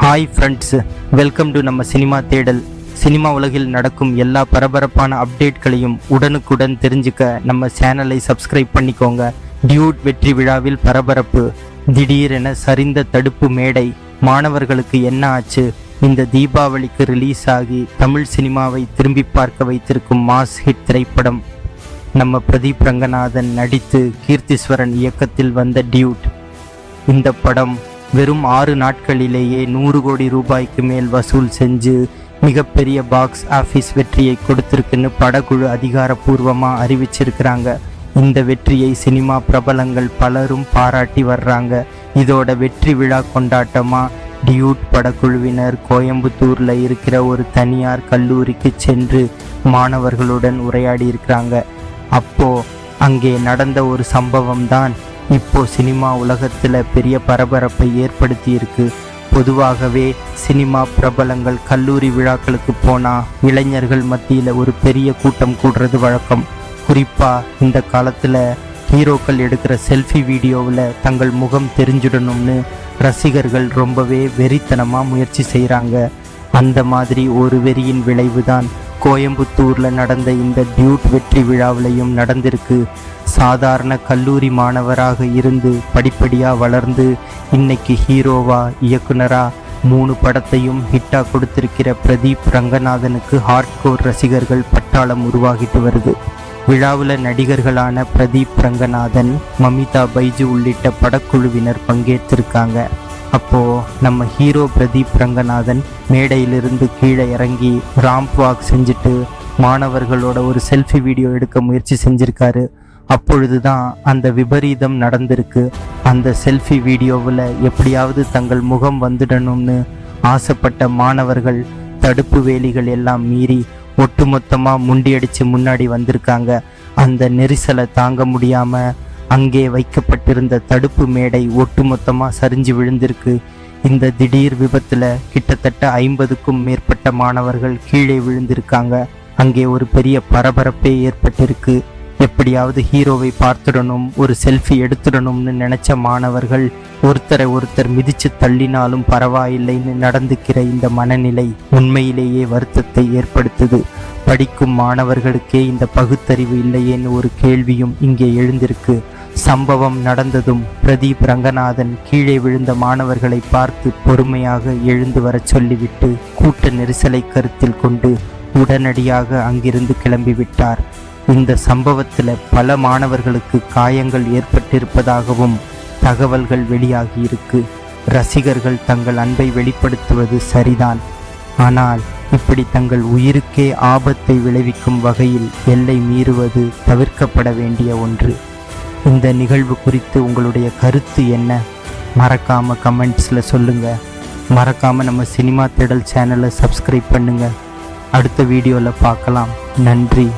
Hi friends welcome to நம்ம cinema தேடல். Cinema உலகில் நடக்கும் எல்லா பரபரப்பான அப்டேட்களையும் உடனுக்குடன் தெரிஞ்சுக்க நம்ம சேனலை சப்ஸ்கிரைப் பண்ணிக்கோங்க. டியூட் வெற்றி விழாவில் பரபரப்பு திடீரென சரிந்த தடுப்பு மேடை மாணவர்களுக்கு என்ன ஆச்சு? இந்த தீபாவளிக்கு ரிலீஸ் ஆகி தமிழ் சினிமாவை திரும்பி பார்க்க வைத்திருக்கும் மாஸ் ஹிட் திரைப்படம். நம்ம பிரதீப் ரங்கநாதன் நடித்து கீர்த்திஸ்வரன் இயக்கத்தில் வந்த டியூட் இந்த படம் வெறும் ஆறு நாட்களிலேயே நூறு கோடி ரூபாய்க்கு மேல் வசூல் செஞ்சு மிகப்பெரிய பாக்ஸ் ஆஃபீஸ் வெற்றியை கொடுத்துருக்குன்னு படக்குழு அதிகாரப்பூர்வமாக அறிவிச்சிருக்கிறாங்க. இந்த வெற்றியை சினிமா பிரபலங்கள் பலரும் பாராட்டி வர்றாங்க. இதோட வெற்றி விழா கொண்டாட்டமாக டியூட் படக்குழுவினர் கோயம்புத்தூரில் இருக்கிற ஒரு தனியார் கல்லூரிக்கு சென்று மாணவர்களுடன் உரையாடி இருக்கிறாங்க. அப்போ அங்கே நடந்த ஒரு சம்பவம் தான் இப்போ சினிமா உலகத்தில் பெரிய பரபரப்பை ஏற்படுத்தியிருக்கு. பொதுவாகவே சினிமா பிரபலங்கள் கல்லூரி விழாக்களுக்கு போனால் இளைஞர்கள் மத்தியில் ஒரு பெரிய கூட்டம் கூடுறது வழக்கம். குறிப்பாக இந்த காலத்தில் ஹீரோக்கள் எடுக்கிற செல்ஃபி வீடியோவில் தங்கள் முகம் தெரிஞ்சிடணும்னு ரசிகர்கள் ரொம்பவே வெறித்தனமாக முயற்சி செய்கிறாங்க அந்த மாதிரி ஒரு வெறியின் விளைவுதான் கோயம்புத்தூரில் நடந்த இந்த டியூட் வெற்றி விழாவிலையும் நடந்திருக்கு. சாதாரண கல்லூரி மாணவராக இருந்து படிப்படியாக வளர்ந்து இன்னைக்கு ஹீரோவா இயக்குனரா மூணு படத்தையும் ஹிட்டா கொடுத்திருக்கிற பிரதீப் ரங்கநாதனுக்கு ஹார்ட்கோர் ரசிகர்கள் பட்டாளம் உருவாகிட்டு வருது. விழாவில் நடிகர்களான பிரதீப் ரங்கநாதன் மமிதா பைஜு உள்ளிட்ட படக்குழுவினர் பங்கேற்றிருக்காங்க. அப்போ நம்ம ஹீரோ பிரதீப் ரங்கநாதன் மேடையிலிருந்து கீழே இறங்கி ராம்ப் வாக் செஞ்சுட்டு மாணவர்களோட ஒரு செல்ஃபி வீடியோ எடுக்க முயற்சி செஞ்சுருக்காரு. அப்பொழுதுதான் அந்த விபரீதம் நடந்திருக்கு. அந்த செல்ஃபி வீடியோவில் எப்படியாவது தங்கள் முகம் வந்துடணும்னு ஆசைப்பட்ட மாணவர்கள் தடுப்பு வேலிகள் எல்லாம் மீறி ஒட்டுமொத்தமாக முண்டியடிச்சு முன்னாடி வந்திருக்காங்க. அந்த நெரிசலை தாங்க முடியாமல் அங்கே வைக்கப்பட்டிருந்த தடுப்பு மேடை ஒட்டுமொத்தமாக சரிஞ்சு விழுந்திருக்கு. இந்த திடீர் விபத்தில் கிட்டத்தட்ட ஐம்பதுக்கும் மேற்பட்ட மாணவர்கள் கீழே விழுந்திருக்காங்க. அங்கே ஒரு பெரிய பரபரப்பே ஏற்பட்டிருக்கு. எப்படியாவது ஹீரோவை பார்த்துடணும் ஒரு செல்ஃபி எடுத்துடணும்னு நினைச்ச மாணவர்கள் ஒருத்தரை ஒருத்தர் மிதிச்சு தள்ளினாலும் பரவாயில்லைன்னு நடந்துக்கிற இந்த மனநிலை உண்மையிலேயே வருத்தத்தை ஏற்படுத்துது. படிக்கும் மாணவர்களுக்கே இந்த பகுத்தறிவு இல்லையேன்னு ஒரு கேள்வியும் இங்கே எழுந்திருக்கு. சம்பவம் நடந்ததும் பிரதீப் ரங்கநாதன் கீழே விழுந்த மாணவர்களை பார்த்து பொறுமையாக எழுந்து வரச் சொல்லிவிட்டு கூட்ட நெரிசலை கருத்தில் கொண்டு உடனடியாக அங்கிருந்து கிளம்பிவிட்டார். இந்த சம்பவத்தில் பல மாணவர்களுக்கு காயங்கள் ஏற்பட்டிருப்பதாகவும் தகவல்கள் வெளியாகியிருக்கு. ரசிகர்கள் தங்கள் அன்பை வெளிப்படுத்துவது சரிதான். ஆனால் இப்படி தங்கள் உயிருக்கே ஆபத்தை விளைவிக்கும் வகையில் எல்லை மீறுவது தவிர்க்கப்பட வேண்டிய ஒன்று. இந்த நிகழ்வு குறித்து உங்களுடைய கருத்து என்ன? மறக்காம கமெண்ட்ஸில் சொல்லுங்க. மறக்காம நம்ம சினிமா தேடல் சேனலை சப்ஸ்கிரைப் பண்ணுங்க. அடுத்த வீடியோவில் பார்க்கலாம். நன்றி.